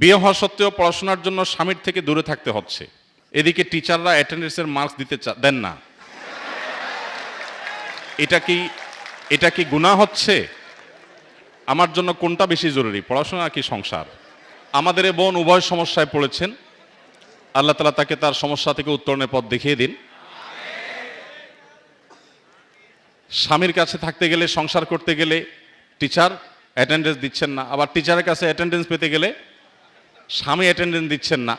বিয়ে হওয়া সত্ত্বেও পড়াশোনার জন্য স্বামীর থেকে দূরে থাকতে হচ্ছে। এদিকে টিচাররা অ্যাটেন্ডেন্সের মার্কস দিতে দেন না। এটা কি এটা কি গুণা হচ্ছে? আমার জন্য কোনটা বেশি জরুরি? পড়াশোনা কি সংসার? আমাদের এ বোন উভয় সমস্যায় পড়েছেন। আল্লাহ তালা তাকে তার সমস্যা থেকে উত্তরণের পথ দেখিয়ে দিন। স্বামীর কাছে থাকতে গেলে, সংসার করতে গেলে টিচার অ্যাটেন্ডেন্স দিচ্ছেন না। আবার টিচারের কাছে অ্যাটেন্ডেন্স পেতে গেলে স্বামী অ্যাটেন্ডেন্স দিচ্ছেন না।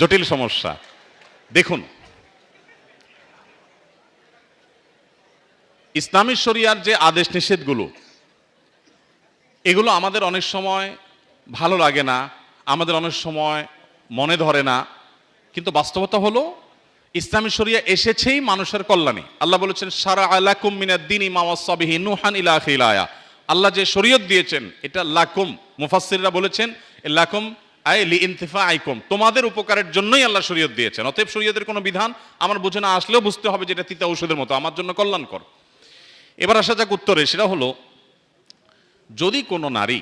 জটিল সমস্যা। দেখুন, ইসলামী শরিয়ার যে আদেশ নিষেধগুলো, এগুলো আমাদের অনেক সময় ভালো লাগে না, আমাদের অনেক সময় মনে ধরে না, কিন্তু বাস্তবতা হলো, ইসলামী শরিয়া এসেছেই মানুষের কল্যাণে। আল্লাহ বলেছেন, সারা আলাকুম মিনাদ্দিন ইমাওয়াসবিহি নুহান ইলা আখিলায়া আল্লাহ যে শরীয়ত দিয়েছেন, এটা লাকুম। মুফাসসিররা বলেছেন লাকুম আই লি তোমাদের উপকারের জন্যই আল্লাহ শরীয়ত দিয়েছেন। অতএব শরীয়তের কোনো বিধান আমার বুঝে না আসলেও বুঝতে হবে যেটা তিতা ঔষধের মতো। আমার জন্য কল্যাণকর। এবার আসা যাক উত্তরে, সেটা হলো, যদি কোনো নারী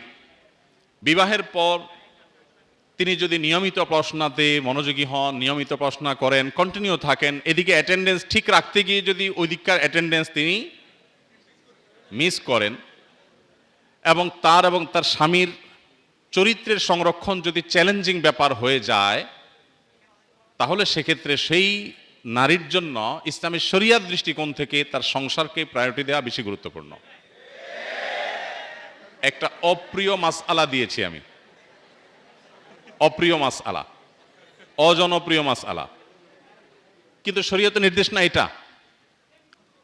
বিবাহের পর তিনি যদি নিয়মিত পড়াশোনাতে মনোযোগী হন, নিয়মিত পড়াশোনা করেন কন্টিনিউ থাকেন, এদিকে অ্যাটেন্ডেন্স ঠিক রাখতে গিয়ে যদি ওই দিককার অ্যাটেন্ডেন্স তিনি মিস করেন এবং তার এবং তার স্বামীর চরিত্রের সংরক্ষণ যদি চ্যালেঞ্জিং ব্যাপার হয়ে যায়, তাহলে সেক্ষেত্রে সেই নারীর জন্য ইসলামের শরিয়ার দৃষ্টিকোণ থেকে তার সংসারকে প্রায়োরিটি দেওয়া বেশি গুরুত্বপূর্ণ। একটা অপ্রিয় মাস আলা দিয়েছি আমি। অপ্রিয় মাস আলা অজনপ্রিয় মাস আলা কিন্তু শরীয়ত নির্দেশ না এটা।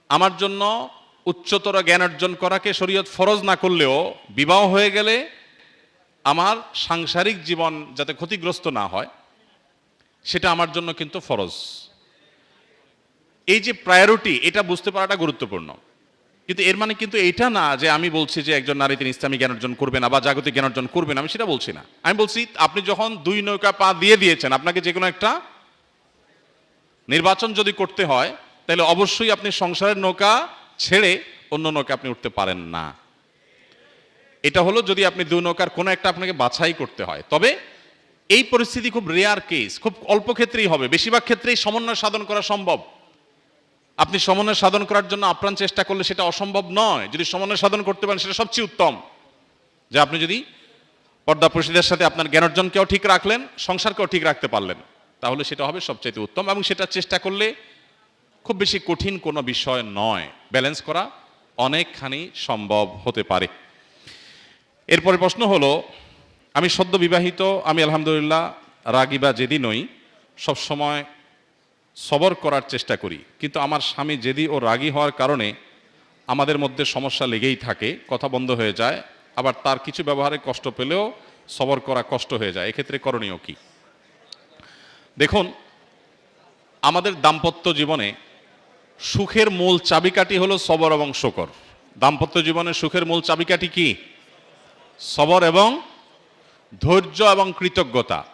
আমার জন্য উচ্চতর জ্ঞান অর্জন করাকে শরীয়ত ফরজ না করলেও বিবাহ হয়ে গেলে আমার সাংসারিক জীবন যাতে ক্ষতিগ্রস্ত না হয়, সেটা আমার জন্য কিন্তু ফরজ। এই যে প্রায়োরিটি এটা বুঝতে পারাটা গুরুত্বপূর্ণ। কিন্তু এর মানে কিন্তু এটা না যে আমি বলছি যে একজন নারী তিনি ইসলামী জ্ঞান অর্জন করবে না বা জাগতিক জ্ঞান অর্জন করবেন আমি সেটা বলছি না। আমি বলছি, আপনি যখন দুই নৌকা পা দিয়ে দিয়েছেন, আপনাকে যে কোনো একটা নির্বাচন যদি করতে হয়, তাহলে অবশ্যই আপনি সংসারের নৌকা ছেড়ে অন্য নৌকা আপনি উঠতে পারেন না। এটা হলো যদি আপনি দুই নৌকার কোনো একটা আপনাকে বাছাই করতে হয়। তবে এই পরিস্থিতি খুব রেয়ার কেস খুব অল্প ক্ষেত্রেই হবে। বেশিরভাগ ক্ষেত্রেই সমন্বয় সাধন করা সম্ভব। আপনি সমন্বয় সাধন করার জন্য আপ্রাণ চেষ্টা করলে সেটা অসম্ভব নয়। যদি সমন্বয় সাধন করতে পারেন, সেটা সবচেয়ে উত্তম। যে আপনি যদি পর্দা প্রসিদের সাথে আপনার জ্ঞান অর্জনকেও ঠিক রাখলেন, সংসারকেও ঠিক রাখতে পারলেন, তাহলে সেটা হবে সবচাইতে উত্তম এবং সেটা চেষ্টা করলে খুব বেশি কঠিন কোনো বিষয় নয়। ব্যালেন্স করা অনেকখানি সম্ভব হতে পারে। এরপরে প্রশ্ন হলো, আমি সদ্য বিবাহিত, আমি আলহামদুলিল্লাহ রাগি বা জেদি নই সবসময় সবর করার চেষ্টা করি। কিন্তু আমার স্বামী জেদি ও রাগী হওয়ার কারণে আমাদের মধ্যে সমস্যা লেগেই থাকে, কথা বন্ধ হয়ে যায়, আবার তার কিছু ব্যবহারে কষ্ট পেলেও সবর করা কষ্ট হয়ে যায়। এক্ষেত্রে করণীয় কি? দেখুন, আমাদের দাম্পত্য জীবনে সুখের মূল চাবিকাঠি হলো সবর এবং শকর। দাম্পত্য জীবনে সুখের মূল চাবিকাঠি কি? সবর এবং ধৈর্য এবং কৃতজ্ঞতা।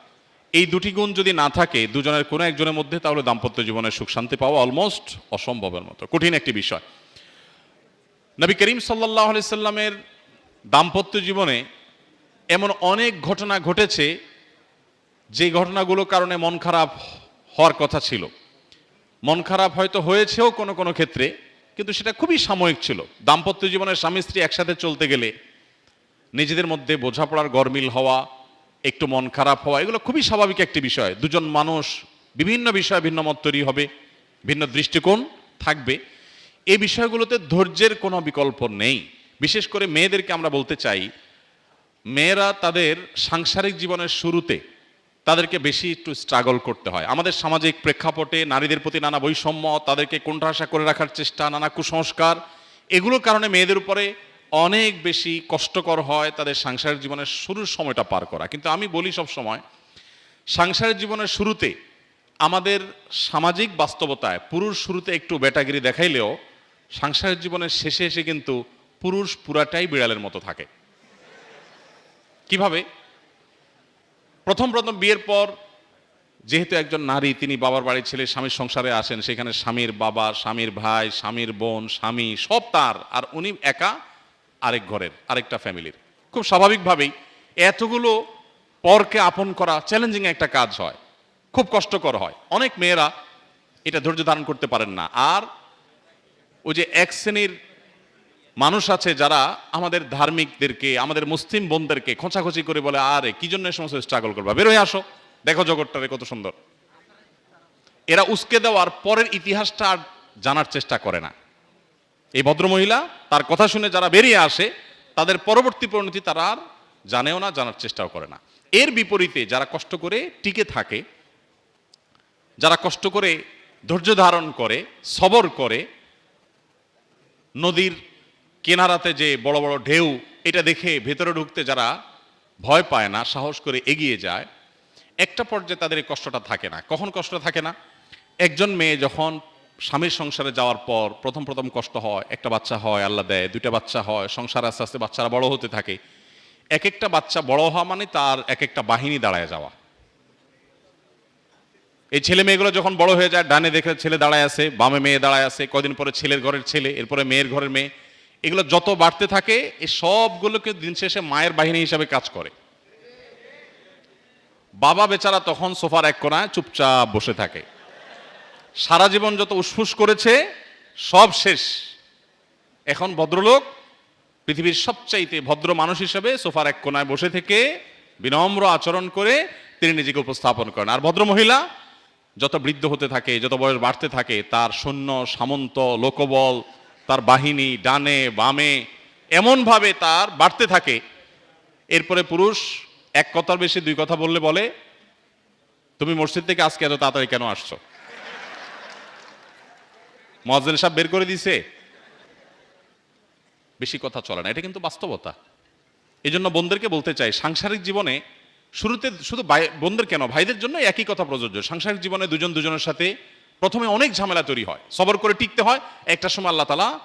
এই দুটি গুণ যদি না থাকে, দুজনের কোনো একজনের মধ্যে তাহলে দাম্পত্য জীবনে সুখ শান্তি পাওয়া অলমোস্ট অসম্ভবের মতো। কঠিন একটি বিষয়। নবী করিম সাল্লাহ সাল্লামের দাম্পত্য জীবনে এমন অনেক ঘটনা ঘটেছে, যে ঘটনাগুলোর কারণে মন খারাপ হওয়ার কথা ছিল। মন খারাপ হয়তো হয়েছেও কোনো কোনো ক্ষেত্রে, কিন্তু সেটা খুবই সাময়িক ছিল। দাম্পত্য জীবনের স্বামী স্ত্রী একসাথে চলতে গেলে নিজেদের মধ্যে বোঝাপড়ার গরমিল হওয়া, একটু মন খারাপ হওয়া, এগুলো খুবই স্বাভাবিক একটি বিষয়। দুজন মানুষ বিভিন্ন বিষয়ে ভিন্ন মত তৈরি হবে, ভিন্ন দৃষ্টিকোণ থাকবে। এই বিষয়গুলোতে ধৈর্যের কোনো বিকল্প নেই। বিশেষ করে মেয়েদেরকে আমরা বলতে চাই, মেয়েরা তাদের সাংসারিক জীবনের শুরুতে তাদেরকে বেশি একটু স্ট্রাগল করতে হয়। আমাদের সামাজিক প্রেক্ষাপটে নারীদের প্রতি নানা বৈষম্য, তাদেরকে কোণঠাসা করে রাখার চেষ্টা, নানা কুসংস্কার, এগুলোর কারণে মেয়েদের উপরে অনেক বেশি কষ্টকর হয় তাদের সাংসারিক জীবনের শুরুর সময়টা পার করা। কিন্তু আমি বলি সব সময় সাংসারিক জীবনের শুরুতে আমাদের সামাজিক বাস্তবতায় পুরুষ শুরুতে একটু বেটাগিরি দেখাইলেও সাংসারিক জীবনের শেষে এসে কিন্তু পুরুষ পুরাটাই বিড়ালের মতো থাকে। কীভাবে? প্রথম প্রথম বিয়ের পর যেহেতু একজন নারী, তিনি বাবার বাড়ির ছেলে, স্বামীর সংসারে আসেন, সেখানে স্বামীর বাবা, স্বামীর ভাই, স্বামীর বোন, স্বামী সব তার, আর উনি একা আরেক ঘরের, আরেকটা ফ্যামিলির। খুব স্বাভাবিকভাবেই এতগুলো পরকে আপন করা চ্যালেঞ্জিং একটা কাজ হয়। খুব কষ্টকর হয়। অনেক মেয়েরা এটা ধৈর্য ধারণ করতে পারেন না। আর ওই যে এক শ্রেণির মানুষ আছে যারা আমাদের ধার্মিকদেরকে, আমাদের মুসলিম বোনদেরকে খোঁচাখুচি করে বলে, আরে, কি জন্য সমস্ত স্ট্রাগল করবা? বেরোয় আসো। দেখো জগৎটারে কত সুন্দর। এরা উস্কে দেওয়ার পরের ইতিহাসটা আর জানার চেষ্টা করে না। এই ভদ্রমহিলা তার কথা শুনে যারা বেরিয়ে আসে, তাদের পরবর্তী পরিণতি তারা আর জানেও না, জানার চেষ্টাও করে না। এর বিপরীতে যারা কষ্ট করে টিকে থাকে, যারা কষ্ট করে ধৈর্য ধারণ করে, সবর করে, নদীর কেনারাতে যে বড় বড় ঢেউ, এটা দেখে ভেতরে ঢুকতে যারা ভয় পায় না, সাহস করে এগিয়ে যায়, একটা পর্যায়ে তাদের কষ্টটা থাকে না। কখন কষ্ট থাকে না? একজন মেয়ে যখন স্বামীর সংসারে যাওয়ার পর প্রথম প্রথম কষ্ট হয়, একটা বাচ্চা হয়, আল্লাহ দেয়, দুইটা বাচ্চা হয়, সংসার আস্তে আস্তে বাচ্চারা বড় হতে থাকে। এক একটা বাচ্চা বড় হওয়া মানে তার এক একটা বাহিনী দাঁড়ায় যাওয়া। এই ছেলে মেয়েগুলো যখন বড় হয়ে যায়, ডানে দেখে ছেলে দাঁড়ায় আছে, বামে মেয়ে দাঁড়ায় আছে কদিন পরে ছেলের ঘরের ছেলে, এরপরে মেয়ের ঘরের মেয়ে। এগুলো যত বাড়তে থাকে এই সবগুলোকে দিন শেষে মায়ের বাহিনী হিসাবে কাজ করে। বাবা বেচারা তখন সোফার এক কোনায় চুপচাপ বসে থাকে। সারা জীবন যত উসফুস করেছে, সব শেষ। এখন ভদ্রলোক পৃথিবীর সবচাইতে ভদ্র মানুষ হিসেবে সোফার এক কোনায় বসে থেকে বিনম্র আচরণ করে তিনি নিজেকে উপস্থাপন করেন। আর ভদ্র মহিলা যত বৃদ্ধ হতে থাকে, যত বয়স বাড়তে থাকে, তার সৈন্য, সামন্ত, লোকবল, তার বাহিনী, ডানে, বামে, এমনভাবে তার বাড়তে থাকে। এরপরে পুরুষ এক কথার বেশি দুই কথা বললে বলে, তুমি মসজিদ থেকে আজকে এত তাড়াতাড়ি কেন আসছো? মহাজেন সাহেব বের করে দিছে। বেশি কথা চলে না, এটা কিন্তু বাস্তবতা। এই জন্য বোনদেরকে বলতে চাই, সাংসারিক জীবনে শুরুতে শুধু বোনদের কেন? ভাইদের জন্য একই কথা প্রযোজ্য। সাংসারিক জীবনে দুজন দুজনের সাথে প্রথমে অনেক ঝামেলা তৈরি হয়। সবর করে টিকতে হয়, একটা সময় আল্লাহ তালা